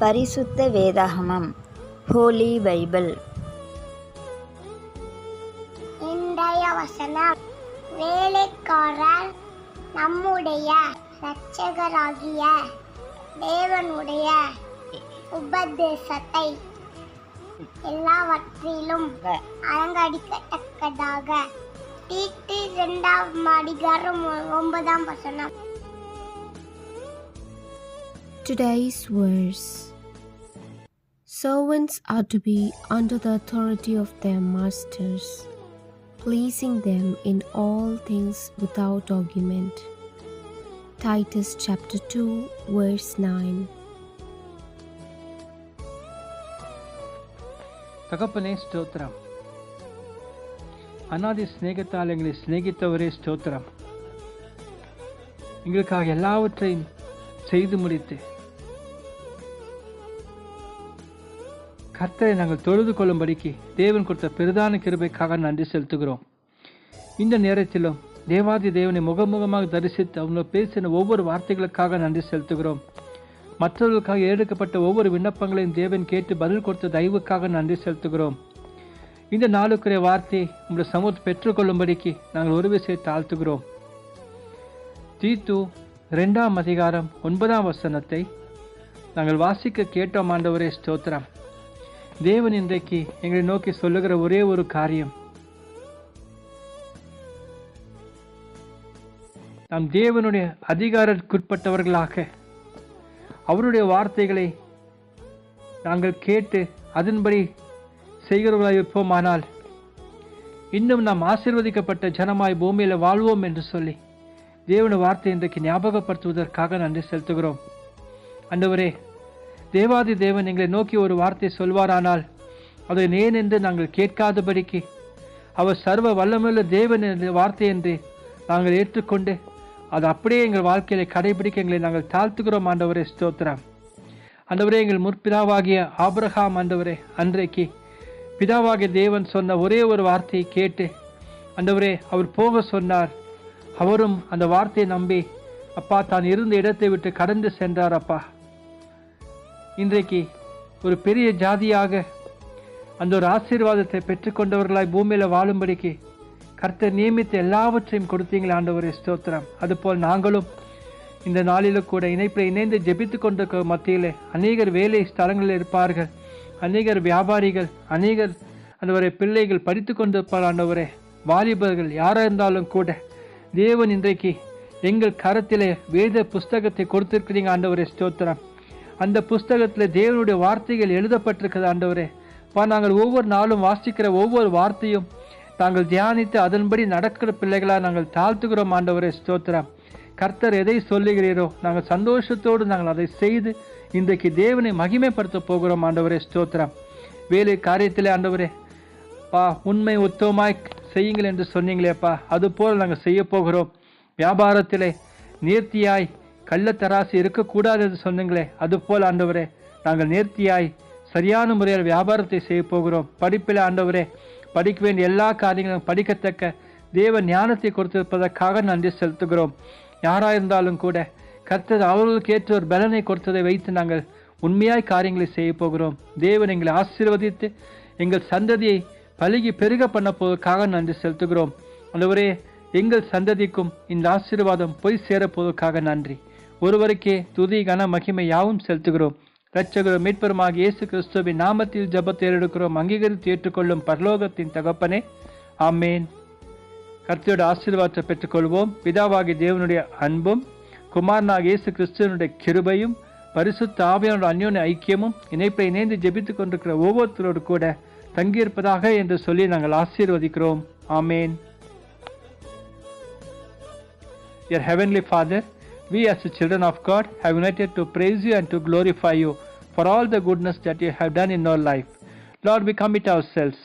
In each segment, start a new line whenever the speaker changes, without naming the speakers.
பரிசுத்த வேதாகமம் ஹோலி பைபிள்
இன்றைய வசனம் வேலைக்காரர் நம்முடைய இரட்சகராகிய தேவனுடைய உபதேசத்தை எல்லாவற்றிலும் அலங்கடிக்கத்தக்கதாக தீட்டு இரண்டாம் அதிகாரம் ஒன்பதாம் வசனம்.
Today's verse Servants are to be under the authority of their masters, pleasing them in all things without argument. Titus chapter 2, verse 9.
தகப்பனே ஸ்தோத்திரம் அனாதி சிநேகத்தால் எங்களை சிநேகித்தவரே ஸ்தோத்திரம் எங்களுக்காக எல்லாவற்றையும் செய்து முடித்து கர்த்தரை நாங்கள் தொழுது கொள்ளும்படிக்கு தேவன் கொடுத்த பெரிதான கிருபைக்காக நன்றி செலுத்துகிறோம். இந்த நேரத்திலும் தேவாதி தேவனை முகமுகமாக தரிசித்து அவங்க பேசின ஒவ்வொரு வார்த்தைகளுக்காக நன்றி செலுத்துகிறோம். மற்றவர்களுக்காக எடுக்கப்பட்ட ஒவ்வொரு விண்ணப்பங்களையும் தேவன் கேட்டு பதில் கொடுத்த தயவுக்காக நன்றி செலுத்துகிறோம். இந்த நாளுக்குரிய வார்த்தையை உங்களுடைய சமூகத்தை பெற்றுக்கொள்ளும்படிக்கு நாங்கள் ஒரு விஷயத்தை தாழ்த்துகிறோம் தீத்து ரெண்டாம் அதிகாரம் ஒன்பதாம் வசனத்தை நாங்கள் வாசிக்க கேட்டோம் ஆண்டவரே ஸ்தோத்திரம். தேவன் இன்றைக்கு எங்களை நோக்கி சொல்லுகிற ஒரே ஒரு காரியம். நாம் தேவனுடைய அதிகாரத்துக்குட்பட்டவர்களாக அவருடைய வார்த்தைகளை நாங்கள் கேட்டு அதன்படி செய்கிறவர்களாக இருப்போமானால் இன்னும் நாம் ஆசீர்வதிக்கப்பட்ட ஜனமாய் பூமியில் வாழ்வோம் என்று சொல்லி தேவனுடைய வார்த்தை இன்றைக்கு ஞாபகப்படுத்துவதற்காக நன்றி செலுத்துகிறோம். அண்டவரே தேவாதி தேவன் எங்களை நோக்கி ஒரு வார்த்தை சொல்வாரானால் அதை ஏன் என்று நாங்கள் கேட்காதபடிக்கு அவர் சர்வ வல்லமுள்ள தேவன் என்ற வார்த்தை என்று நாங்கள் ஏற்றுக்கொண்டு அது அப்படியே எங்கள் வாழ்க்கையில கடைபிடிக்க எங்களை நாங்கள் தாழ்த்துகிறோம் ஆண்டவரே ஸ்தோத்திரம். அந்தவரே எங்கள் முற்பிதாவாகிய ஆப்ரஹாம் ஆண்டவரே அன்றைக்கு பிதாவாகிய தேவன் சொன்ன ஒரே ஒரு வார்த்தையை கேட்டு அந்தவரே அவர் போக சொன்னார். அவரும் அந்த வார்த்தையை நம்பி அப்பா தான் இருந்த இடத்தை விட்டு கடந்து சென்றார் அப்பா. இன்றைக்கு ஒரு பெரிய ஜாதியாக அந்த ஒரு ஆசீர்வாதத்தை பெற்றுக்கொண்டவர்களாய் பூமியில் வாழும்படிக்கு கர்த்தர் நியமித்த எல்லாவற்றையும் கொடுத்தீங்களே ஆண்டவரே ஸ்தோத்திரம். அதுபோல் நாங்களும் இந்த நாளிலும் கூட இணைப்பில் இணைந்து ஜெபித்து கொண்டிருக்க மத்தியிலே அநேகர் வேலை ஸ்தலங்களில் இருப்பார்கள். அநேகர் வியாபாரிகள் அநேகர் ஆண்டவரே பிள்ளைகள் படித்து கொண்டிருப்பார் ஆண்டவரே. வாலிபர்கள் யாராக இருந்தாலும் கூட தேவன் இன்றைக்கு எங்கள் கரத்திலே வேத புஸ்தகத்தை கொடுத்திருக்கிறீங்க ஆண்டவரே ஸ்தோத்திரம். அந்த புஸ்தகத்தில் தேவனுடைய வார்த்தைகள் எழுதப்பட்டிருக்கிறது ஆண்டவரே. பா நாங்கள் ஒவ்வொரு நாளும் வாசிக்கிற ஒவ்வொரு வார்த்தையும் நாங்கள் தியானித்து அதன்படி நடக்கிற பிள்ளைகளாக நாங்கள் தாழ்த்துகிறோம் ஆண்டவரே ஸ்தோத்திரம். கர்த்தர் எதை சொல்லுகிறீரோ நாங்கள் சந்தோஷத்தோடு நாங்கள் அதை செய்து இன்றைக்கு தேவனை மகிமைப்படுத்த போகிறோம் ஆண்டவரே ஸ்தோத்திரம். வேலை காரியத்திலே ஆண்டவரே பா உண்மை உத்தவமாய் செய்யுங்கள் என்று சொன்னீங்களேப்பா. அது போல் நாங்கள் செய்ய போகிறோம். வியாபாரத்திலே நேர்த்தியாய் கள்ளத்தராசு இருக்கக்கூடாது என்று சொன்னீங்களே அதுபோல் ஆண்டவரே நாங்கள் நேர்த்தியாய் சரியான முறையில் வியாபாரத்தை செய்ய போகிறோம். படிப்பில் ஆண்டவரே படிக்க வேண்டிய எல்லா காரியங்களும் படிக்கத்தக்க தேவ ஞானத்தை கொடுத்திருப்பதற்காக நன்றி செலுத்துகிறோம். யாராயிருந்தாலும் கூட கர்த்தர் அவர்களுக்கு ஏற்ற ஒரு பலனை கொடுத்ததை வைத்து நாங்கள் உண்மையாய் காரியங்களை செய்ய போகிறோம். தேவன் எங்களை ஆசீர்வதித்து எங்கள் சந்ததியை பழுகி பெருக பண்ண போவதற்காக நன்றி செலுத்துகிறோம். அந்தவரே எங்கள் சந்ததிக்கும் இந்த ஆசீர்வாதம் போய் சேரப்போவதற்காக நன்றி. ஒருவருக்கே துதி கன மகிமை யாவும் செலுத்துகிறோம். இரட்சகரும் மீட்பருமாக இயேசு கிறிஸ்துவின் நாமத்தில் ஜபத்தேறெடுக்கிறோம் அங்கீகரித்து ஏற்றுக்கொள்ளும் பரலோகத்தின் தகப்பனே. ஆமேன். கர்த்தியோட ஆசீர்வாதத்தை பெற்றுக்கொள்வோம். பிதாவாகி தேவனுடைய அன்பும் குமாரனாக இயேசு கிறிஸ்துவனுடைய கிருபையும் பரிசுத்த ஆவியானோட அந்யோன்ய ஐக்கியமும் இணைப்பை இணைந்து ஜெபித்துக் கொண்டிருக்கிற ஒவ்வொருத்தரோடு கூட தங்கியிருப்பதாக என்று சொல்லி நாங்கள் ஆசீர்வதிக்கிறோம். ஆமேன். Dear Heavenly Father, we as the children of God have united to praise you and to glorify you for all the goodness that you have done in our life. Lord, we commit ourselves.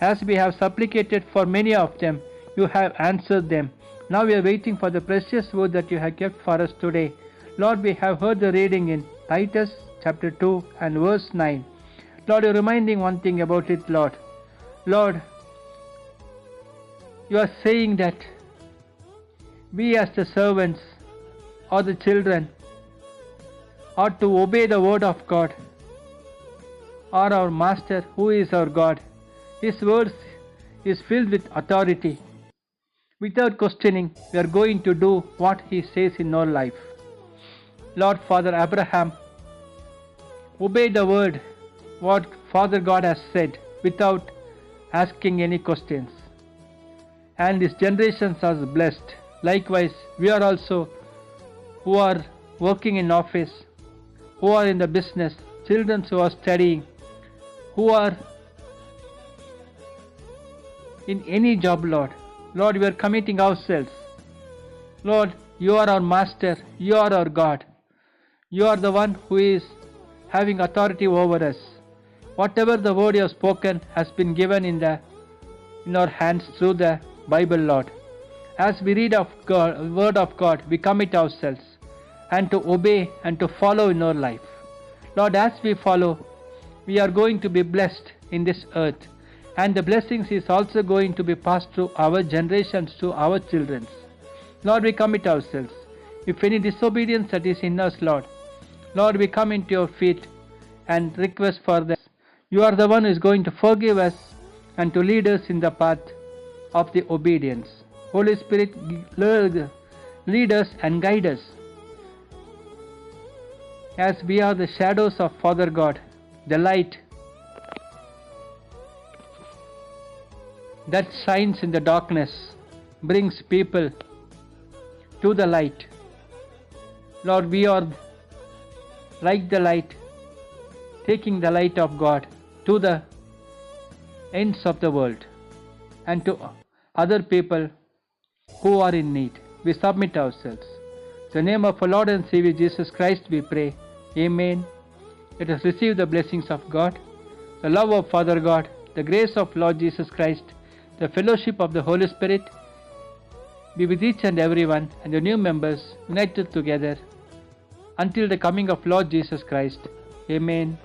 As we have supplicated for many of them, you have answered them. Now we are waiting for the precious word that you have kept for us today. Lord, we have heard the reading in Titus chapter 2 and verse 9. Lord, you're reminding one thing about it, Lord. Lord, you are saying that we as the servants or the children or to obey the word of God or our Master, who is our God. His words is filled with authority. Without questioning, we are going to do what He says in our life. Lord Father Abraham obey the word what Father God has said without asking any questions. And his generations are blessed. Likewise, we are also who are working in office, who are in the business, children who are studying, who are in any job, Lord. Lord, we are committing ourselves. Lord, you are our master, you are our God. You are the one who is having authority over us. Whatever the word you have spoken has been given in the in our hands through the Bible, Lord. As we read of God, word of God, we commit ourselves and to obey and to follow in our life. Lord, as we follow, we are going to be blessed in this earth, and the blessings is also going to be passed through our generations to our children. Lord, we commit ourselves. If any disobedience that is in us, Lord, Lord, we come into your feet and request for this. You are the one who is going to forgive us and to lead us in the path of the obedience. Holy Spirit, lead us and guide us as we are the shadows of Father God, the light that shines in the darkness brings people to the light. Lord, we are like the light, taking the light of God to the ends of the world and to other people who are in need. We submit ourselves. The name of our Lord and Savior Jesus Christ, we pray. Amen. Let us receive the blessings of God, the love of Father God, the grace of Lord Jesus Christ, the fellowship of the Holy Spirit be with each and everyone and the new members united together until the coming of Lord Jesus Christ. Amen.